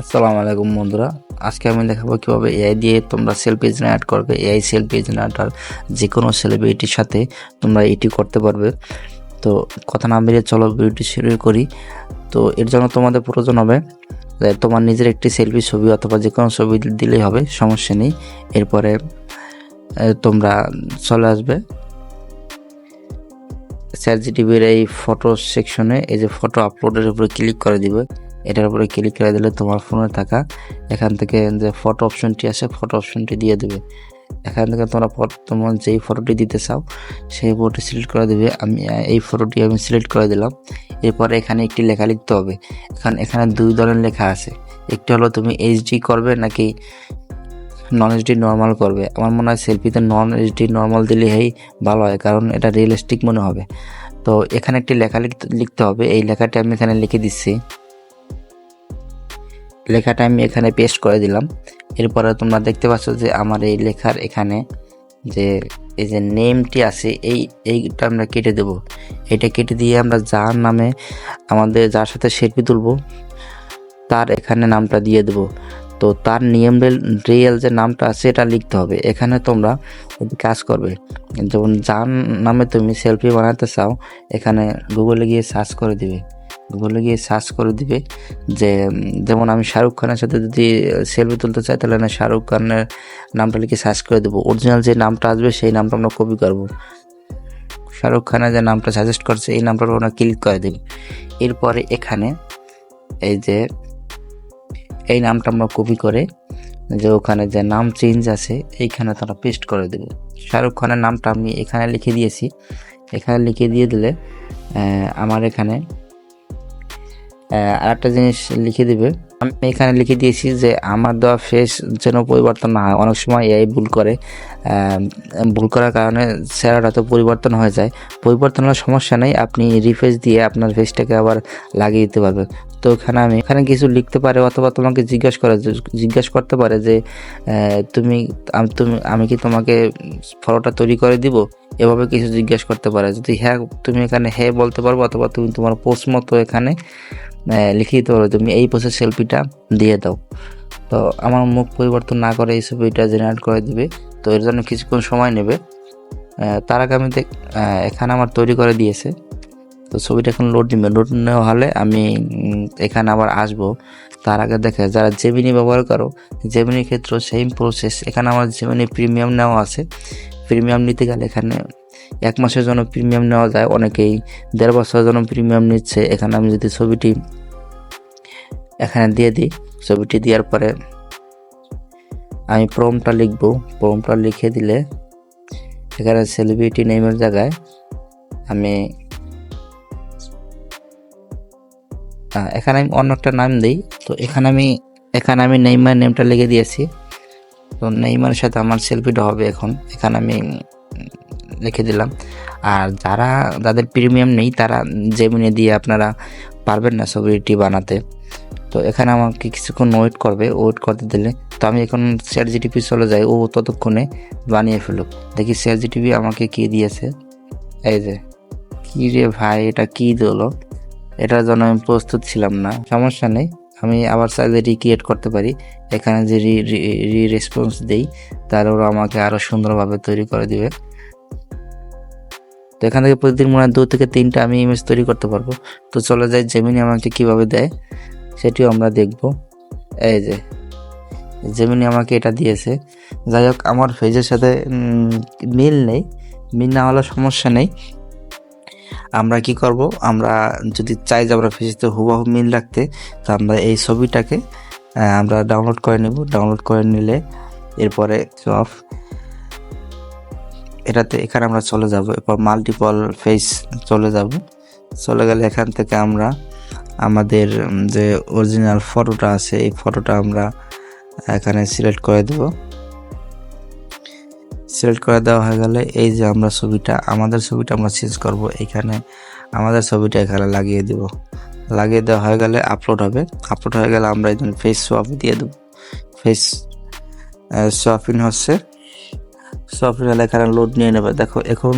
আসসালামু আলাইকুম বন্ধুরা। আজকে আমি দেখাবো কীভাবে এআই দিয়ে তোমরা সেলফি জেনারেট করবে। এআই সেলফি জেনারেটার যে কোনো সেলিব্রিটির সাথে তোমরা এটি করতে পারবে। তো কথা না বেরিয়ে চলো ভিডিওটি শুরু করি। তো এর জন্য তোমাদের প্রয়োজন হবে তোমার নিজের একটি সেলফি ছবি অথবা যে কোনো ছবি দিলেই হবে, সমস্যা নেই। এরপরে তোমরা চলে আসবে। স্যার জিটিভির এই ফটো সেকশনে এই যে ফটো আপলোডের উপরে ক্লিক করে দিবে। এটার উপরে ক্লিক করে দিলে তোমার ফোনে থাকা এখান থেকে যে ফটো অপশনটি আছে ফটো অপশনটি দিয়ে দেবে। এখান থেকে তোমরা তোমার যেই ফটোটি দিতে চাও, সেই ফটোটি সিলেক্ট করে দেবে। আমি এই ফটোটি আমি সিলেক্ট করে দিলাম। এরপরে এখানে একটি লেখা লিখতে হবে। এখানে এখানে দুই ধরনের লেখা আছে। একটি হলো তুমি এইচডি করবে নাকি নন এইচডি নর্মাল করবে? আমার মনে হয় সেলফিতে নন এইচডি নর্মাল দিলেই ভালো হয়, কারণ এটা রিয়েলিস্টিক মনে হবে। তো এখানে একটি লেখা লিখতে হবে। এই লেখাটি আমি এখানে লিখে দিচ্ছি। লেখাটা আমি এখানে পেস্ট করে দিলাম। এরপরে তোমরা দেখতে পাচ্ছ যে আমার এই লেখার এখানে যে, এই যে নেমটি আছে, এই, এইটা আমরা কেটে দেব। এটা কেটে দিয়ে আমরা যার নামে আমাদের যার সাথে সেলফি তুলবো, তার এখানে নামটা দিয়ে দেব। তো তার নিয়ম রিয়েল যে নামটা আছে এটা লিখতে হবে। এখানে তোমরা কাজ করবে, যেমন যার নামে তুমি সেলফি বানাতে চাও, এখানে গুগলে গিয়ে সার্চ করে দিবে। গুগলে গিয়ে সার্চ করে দিবে। যে যেমন আমি শাহরুখ খানের সাথে যদি সেলফি তুলতে চাই, তাহলে না শাহরুখ খানের নামটা লিখে সার্চ করে দেবো। অরিজিনাল যে নামটা আসবে, সেই নামটা আমরা কপি করব। শাহরুখ খানের যে নামটা সাজেস্ট করছে, এই উপর আমরা ক্লিক করে দেব। এরপরে এখানে এই যে, এই নামটা আমরা কপি করে, যে ওখানে যে নাম চেঞ্জ আছে, এইখানে তারা পেস্ট করে দেবে। শাহরুখ খানের নামটা আমি এখানে লিখে দিয়েছি। এখানে লিখে দিয়ে দিলে আমার এখানে আর একটা জিনিস লিখে দিবে। আমি এখানে লিখে দিয়েছি যে, আমার দেওয়া ফেস যেন পরিবর্তন না হয়। অনেক সময় এই ভুল করে। ভুল করার কারণে চেহারাটা তো পরিবর্তন হয়ে যায়। পরিবর্তন হওয়ার সমস্যা নেই। আপনি রিফ্রেশ দিয়ে আপনার ফেসটাকে আবার লাগিয়ে দিতে পারবেন তো এখানে আমি এখানে কিছু লিখতে পারে অথবা তোমাকে জিজ্ঞাসা করে জিজ্ঞাসা করতে পারে যে তুমি তুমি, আমি কি তোমাকে ফটোটা তৈরি করে দিব? এভাবে কিছু জিজ্ঞেস করতে পারে। যদি হ্যাঁ তুমি এখানে হ্যাঁ বলতে পারব অথবা তুমি তোমার পোস্ট মতো এখানে আহ, লিখে দিতে পারো তুমি এই পোস্টের সেলফিটা দিয়ে দাও। তো আমার মুখ পরিবর্তন না করে এই ছবিটা জেনারেট করে দিবে তো এর জন্য কিছুক্ষণ সময় নেবে। তার আগে আমি এখানে আমার তৈরি করে দিয়েছে। তো ছবিটা এখন লোড নেবে লোড নেওয়া হলে আমি এখানে আবার আসব। তার আগে দেখে যারা জেমিনি ব্যবহার করো জেমিনির ক্ষেত্রেও সেম প্রসেস এখানে আমার জেমিনি প্রিমিয়াম নেওয়া আছে। প্রিমিয়াম নিতে গেলে এখানে এক মাসের জন্য প্রিমিয়াম নেওয়া যায়। অনেকেই দেড় বছরের জন্য প্রিমিয়াম নিচ্ছে। এখানে আমি যদি ছবিটি এখানে দিয়ে দিই, ছবিটি দেওয়ার পরে আমি প্রমটা লিখব। প্রমটা লিখে দিলে এখানে সেলিব্রিটি নেমের জায়গায় আমি এখানে আমি অন্য একটা নাম দিই। তো এখানে আমি এখানে আমি নেইমার নেমটা লিখে দিয়েছি। তো নেইমারের সাথে আমার সেলফিটা হবে এখন। এখানে আমি লিখে দিলাম। আর যারা যাদের প্রিমিয়াম নেই, তারা জেমিনে দিয়ে আপনারা পারবেন না ছবিটি বানাতে, তো এখানে আমাকে কিছুক্ষণ ওয়েট করবে। ওয়েট করতে দিলে তো আমি এখন শেয়ার জিটিপি চলে যাই, ও ততক্ষণে বানিয়ে ফেলুক। দেখি শেয়ার জিটিপি আমাকে কি দিয়েছে। এই যে, কি রে ভাই, এটা কি দিলো? এটার জন্য আমি প্রস্তুত ছিলাম না। সমস্যা নেই, আমি আবার চাইলে রিক্রিয়েট করতে পারি। এখানে যে রি রি রেসপন্স দেই, তাহলে ওরা আমাকে আরও সুন্দরভাবে তৈরি করে দিবে। তো এখান থেকে প্রতিদিন মনে হয় দু থেকে তিনটা আমি ইমেজ তৈরি করতে পারব। তো চলে যাই জেমিনি আমাকে কীভাবে দেয়, সেটিও আমরা দেখব। এই যে জেমিনি আমাকে এটা দিয়েছে। যাই হোক, আমার ফেজের সাথে মিল নেই। মিল না হলে সমস্যা নেই। আমরা কি করব, আমরা যদি চাই যে আমরা ফেসতে হুবাহু মিল রাখতে, তো আমরা এই ছবিটাকে আমরা ডাউনলোড করে নেব। ডাউনলোড করে নিলে, এরপরে সব এটাতে এখানে আমরা চলে যাব, এরপর মাল্টিপল ফেস চলে যাব। চলে গেলে এখান থেকে আমরা আমাদের যে অরিজিনাল ফটোটা আছে, এই ফটোটা আমরা এখানে সিলেক্ট করে দেব। সিলেক্ট করে দেওয়া হয়ে গেলে এই যে আমরা ছবিটা, আমাদের ছবিটা আমরা চেঞ্জ করব। এখানে আমাদের ছবিটা এখানে লাগিয়ে দেব। লাগিয়ে দেওয়া হয়ে গেলে আপলোড হবে। আপলোড হয়ে গেলে আমরা একজন ফেস সোয়াপ দিয়ে দেবো। ফেস সোয়াপিং হচ্ছে। হলে এখানে লোড নিয়ে নেবে। দেখো, এখন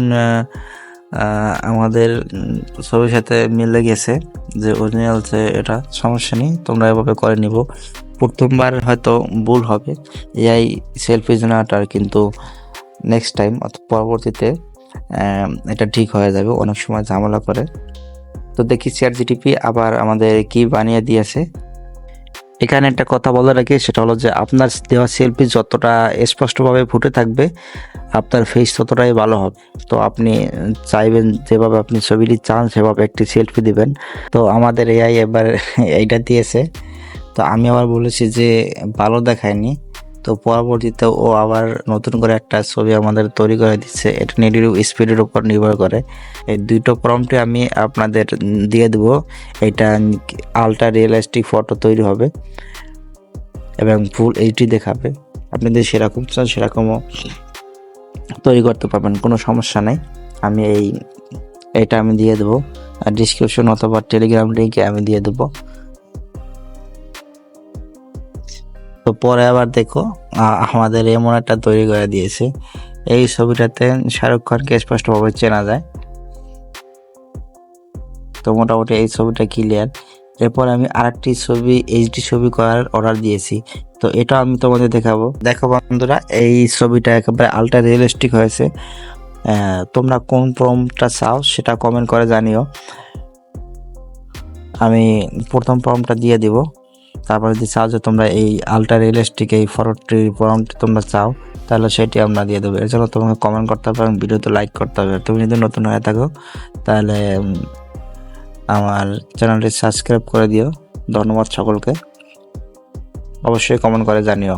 আমাদের ছবির সাথে মিলে গেছে যে অরিজিনাল যে এটা, সমস্যা নেই, তোমরা এভাবে করে নিব। প্রথমবার হয়তো ভুল হবে, এআই সেলফি জেনারেটর কিন্তু নেক্সট টাইম অর্থাৎ পরবর্তীতে এটা ঠিক হয়ে যাবে, অনেক সময় ঝামেলা করে। তো দেখি চ্যাট জিটিপি আবার আমাদের কি বানিয়ে দিয়েছে। এখানে একটা কথা বলে রাখি, সেটা হলো যে আপনার দেওয়া সেলফি যতটা স্পষ্টভাবে ফুটে থাকবে, আপনার ফেস ততটাই ভালো হবে। তো আপনি চাইবেন যেভাবে আপনি ছবিটি চান, সেভাবে একটি সেলফি দিবেন। তো আমাদের এআই এবার এইটা দিয়েছে। তো আমি আবার বলেছি যে ভালো দেখায়নি। তো পরবর্তীতে ও আবার নতুন করে একটা ছবি আমাদের তৈরি করে দিচ্ছে। এটা নেটিভ স্পিডের উপর নির্ভর করে। এই দুটো প্রম্পটে আমি আপনাদের দিয়ে দেবো। এটা আলট্রা রিয়েলিস্টিক ফটো তৈরি হবে এবং ফুল এইচডি দেখাবে। আপনি যদি সেরকম চান, সেরকমও তৈরি করতে পারবেন, কোনো সমস্যা নেই। আমি এই, এটা আমি দিয়ে দেবো। ডিসক্রিপশন অথবা টেলিগ্রাম লিঙ্কে আমি দিয়ে দেবো। তো পরে আবার দেখো আমাদের এমন একটা তৈরি করে দিয়েছে। এই ছবিটাতে শাহরুখ খানকে স্পষ্টভাবে চেনা যায়। তো মোটামুটি এই ছবিটা ক্লিয়ার এরপর আমি আরেকটি ছবি এইচডি ছবি করার অর্ডার দিয়েছি। তো এটা আমি তোমাদের দেখাবো। দেখো বন্ধুরা, এই ছবিটা একেবারে আলট্রা রিয়েলিস্টিক হয়েছে। তোমরা কোন প্রমটা চাও সেটা কমেন্ট করে জানিও। আমি প্রথম প্রমটা দিয়ে দিব। তারপর যদি চাও যে তোমরা এই আলট্রা রিয়েলিস্টিক এই ফটোটি প্রমটি তোমরা চাও, তাহলে সেটি আমরা দিয়ে দেবো। এর জন্য তোমাকে কমেন্ট করতে হবে এবং ভিডিওতে লাইক করতে হবে। তুমি যদি নতুন হয়ে থাকো, তাহলে আমার চ্যানেলটি সাবস্ক্রাইব করে দিও। ধন্যবাদ সকলকে। অবশ্যই কমেন্ট করে জানিও।